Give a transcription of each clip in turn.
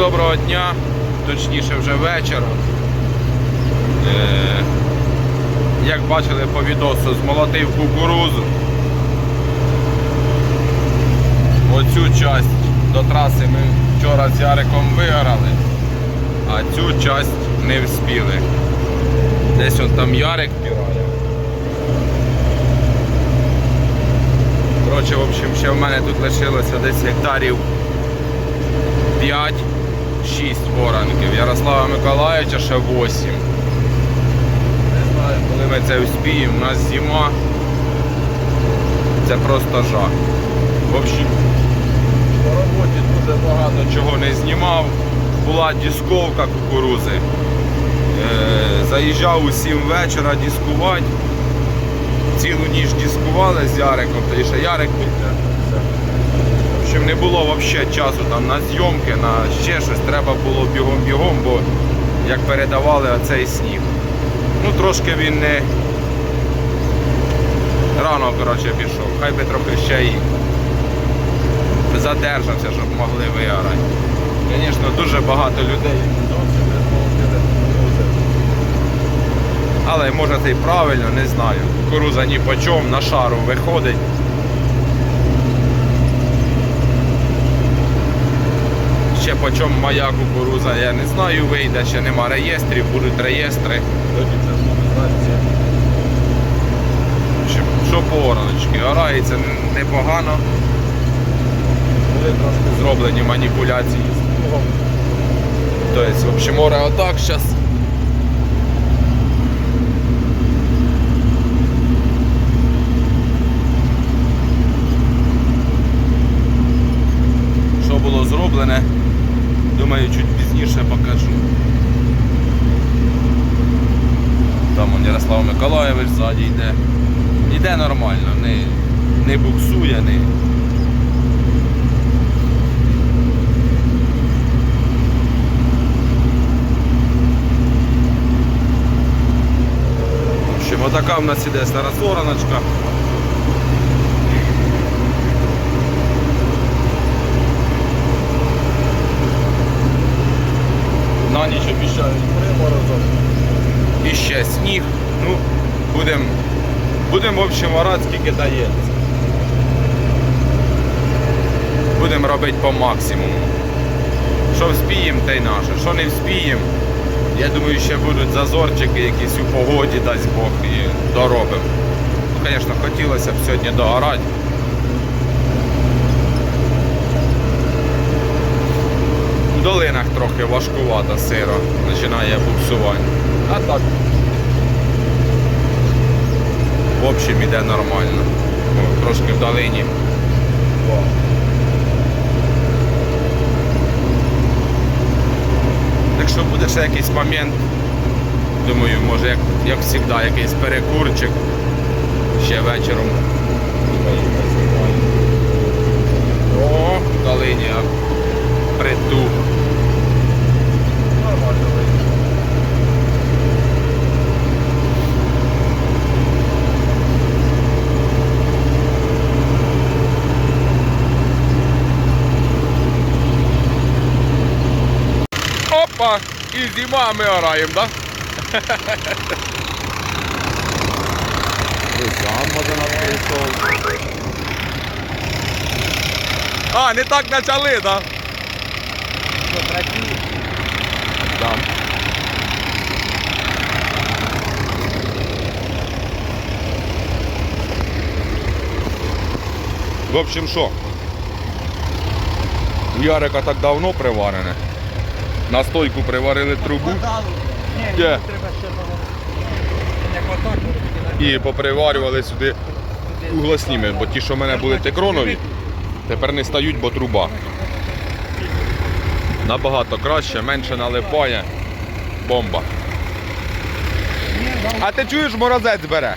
доброго дня, точніше вже вечора. Е, як бачили по відосу, змолотив кукурузу. Оцю часть до траси ми вчора з Яриком виграли, а цю часть не вспіли. Десь он там Ярик пірає. Коротше, в общем, ще в мене тут лишилося десь гектарів 5-6 оранків. Ярослава Миколаївича ще 8. Не знаю, коли ми це успіємо. У нас зима. Це просто жах. В общем, по роботі дуже багато чого не знімав. Була дисковка кукурузи. Е, заїжджав у 7 вечора дискувати. Цілу ніч дискували з Яриком, тоді ще Ярик Общем, не було взагалі часу там на зйомки, на ще щось. Треба було бігом-бігом, бо як передавали оцей сніг. Ну трошки він не рано коротше, пішов. Хай би трохи ще й задержався, щоб могли виярати. Звісно, дуже багато людей. Але може це і правильно, не знаю. Кукуруза ні по чому, на шару виходить. Ще по чому моя кукуруза, я не знаю, вийде, ще нема реєстрів, будуть реєстри. Общем, Що по ораночки? Орається непогано. Були трошки зроблені маніпуляції з плугом. Тобто, в общем, оре отак зараз. Що було зроблене, думаю, чуть пізніше покажу. Там он Ярослав Миколаєвич ззаді йде. Йде нормально, не, не буксує, не. В отака в нас іде стара сороночка. На обіцяють. І ще сніг. Ну, будемо, будем, в общем, орати скільки дається. Будемо робити по максимуму. Що вспіємо, те й наше. Що не вспіємо, я думаю, ще будуть зазорчики якісь у погоді, дасть Бог, і доробимо. Ну, звісно, хотілося б сьогодні доорати. В долинах трохи важкувато сиро, починає буксувати. А так. В общем, іде нормально. О, трошки в долині. Якщо буде ще якийсь момент, думаю, може як, як завжди, якийсь перекурчик ще вечором. О, в долині а притух. Нормально вийде. Опа! І зима ми ораємо, да? Сам може нас прийшов. А, не так почали, да? Да. В общем, що? У Ярика так давно приварене. На стойку приварили трубу тільки і поприварювали сюди углосніми, бо ті, що в мене були текронові, тепер не стають, бо труба. Набагато краще, менше налипає. Бомба. А ти чуєш, морозець бере?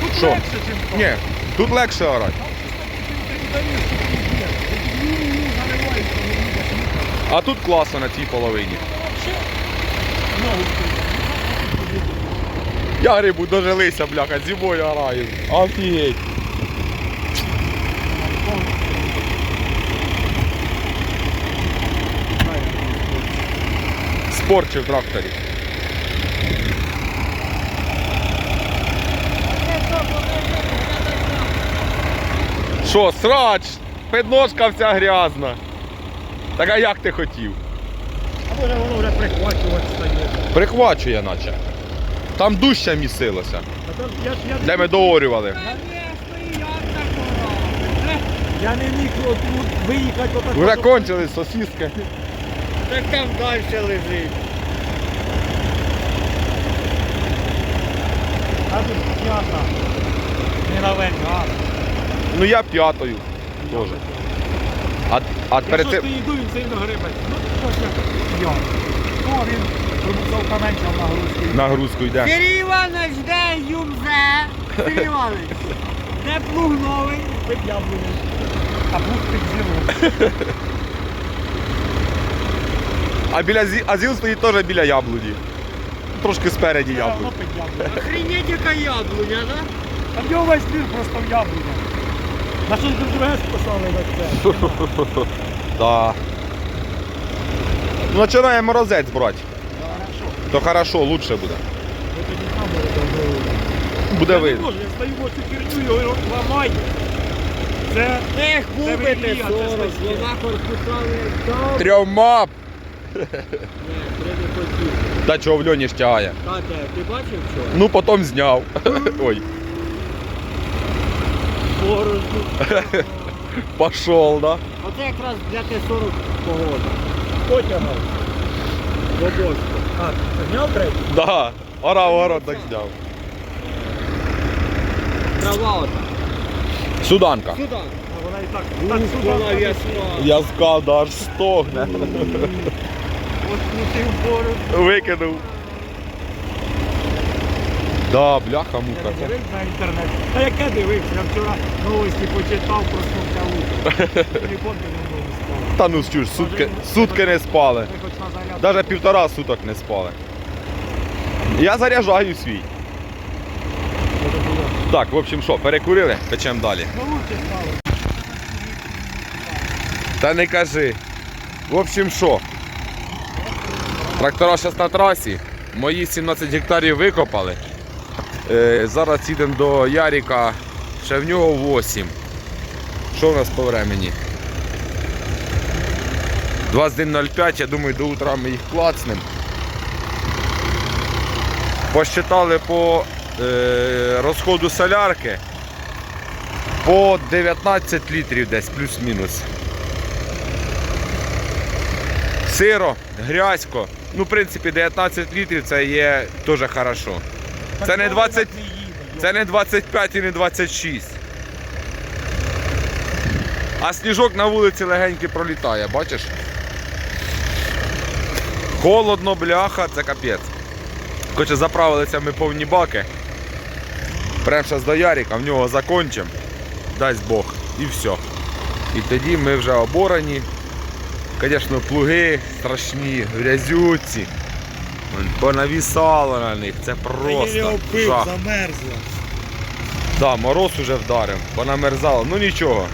Тут Що? легше, чим. Ні, тут легше орати. А тут класно на цій половині. Я грибу дожилися, бляха, зимою ораю. Офігеть. Іспорчив в тракторі. Що, срач? Підножка вся грязна. Так а як ти хотів? А може воно вже прихвачувати стає. Прихвачує наче. Там дужче місилося. А там я ж я Де ми доорювали. Я не міг от тут виїхати отак. Вже кончились сосиски. Так там далі лежить. А тут п'ята. Не новенька. Ну я п'ятою. Тоже. А, а перед цим. не йду, він сильно грибець. Ну, що ж я? О, він пробуцав каменчав на грузку. Нагрузку йде. Сергій Іванович, де юмзе? Сергій Іванович, де плуг новий? Пить яблуні. А бух під зиму. А біля зі... а ЗІЛ стоїть теж біля яблуні. Трошки спереді Я яблуні. пить. Охренеть, яка яблуня, да? А в нього весь твір просто в яблуня. На щось друге списали на це. Да. Ну, починає морозець брати. То хорошо, лучше буде. Ви тоді камеру добили. Буде Я не видно. можу, я стою в цю херню, його ламаю. Це Ех, купите Велія, це 40, щось є. вона корпусами. Трьома. Та чого в льоні ж тягає. Катя, ти бачив що? Ну, потім зняв. Ой, Борозду. пошел, да? Оце якраз для Т-40 погода. потягав. Лобовсько. А, зняв третій? Да. Орав город так зняв. Трава ота. Суданка. Сюди. А вона і так. Так сюди. вона так, в'ясна. Да, аж стогне. Викинув. Да, бляха мука. Я дивився на інтернет. Та яке дивився? Я вчора новості почитав, проснувся утром. Телефон не новий став. Та ну чуж, сутки, сутки не спали. Ти хоч на зарядку. Даже півтора суток не спали. Я заряджаю свій. Так, в общем, що, перекурили, печемо далі. Ну. Та не кажи. В общем, що? Трактора зараз на трасі. Мої 17 гектарів викопали. Е, зараз їдемо до Яріка. Ще в нього 8. Що в нас по времені? 21.05, я думаю, до утра ми їх клацнемо. Посчитали по е, розходу солярки по 19 літрів десь, плюс-мінус. Сиро, грязько. Ну, в принципі, 19 літрів це є дуже хорошо. Це не 20, це не 25 і не 26. А сніжок на вулиці легенький пролітає, бачиш? Холодно, бляха, це капець. Хоче заправилися ми повні баки. Прямо зараз до Ярика, в нього закончимо. Дасть Бог. І все. І тоді ми вже оборані. Звісно, плуги страшні, грязюці. Понавісало на них, це просто жах. замерзло. Да, мороз уже вдарив, понамерзало. Ну нічого.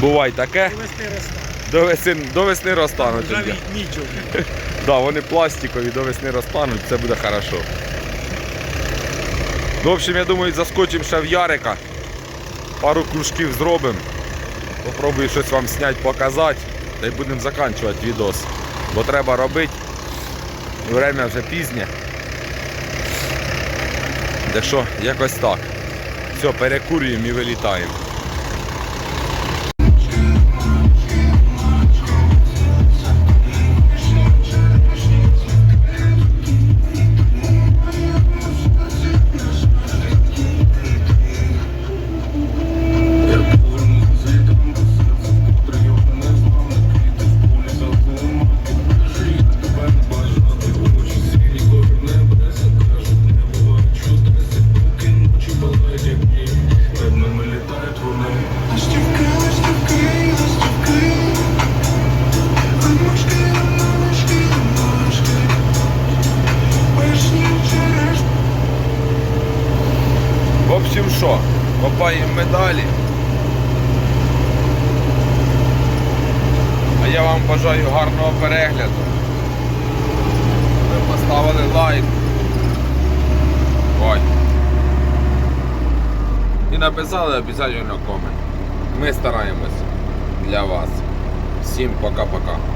Бувай таке, до весни, до весни розтануть. Нічого. Да, вони пластикові, до весни розтануть, це буде хорошо. Ну, в общем, я думаю, заскочимо ще в Ярика. Пару кружків зробимо. Попробую щось вам зняти, показати. Та й будемо закінчувати відос. Бо треба робити. Время вже пізнє. Так що, якось так. Все, перекурюємо і вилітаємо. Вам бажаю гарного перегляду. Ви поставили лайк. Ой. І написали обов'язково комент. Ми стараємось для вас. Всім пока-пока.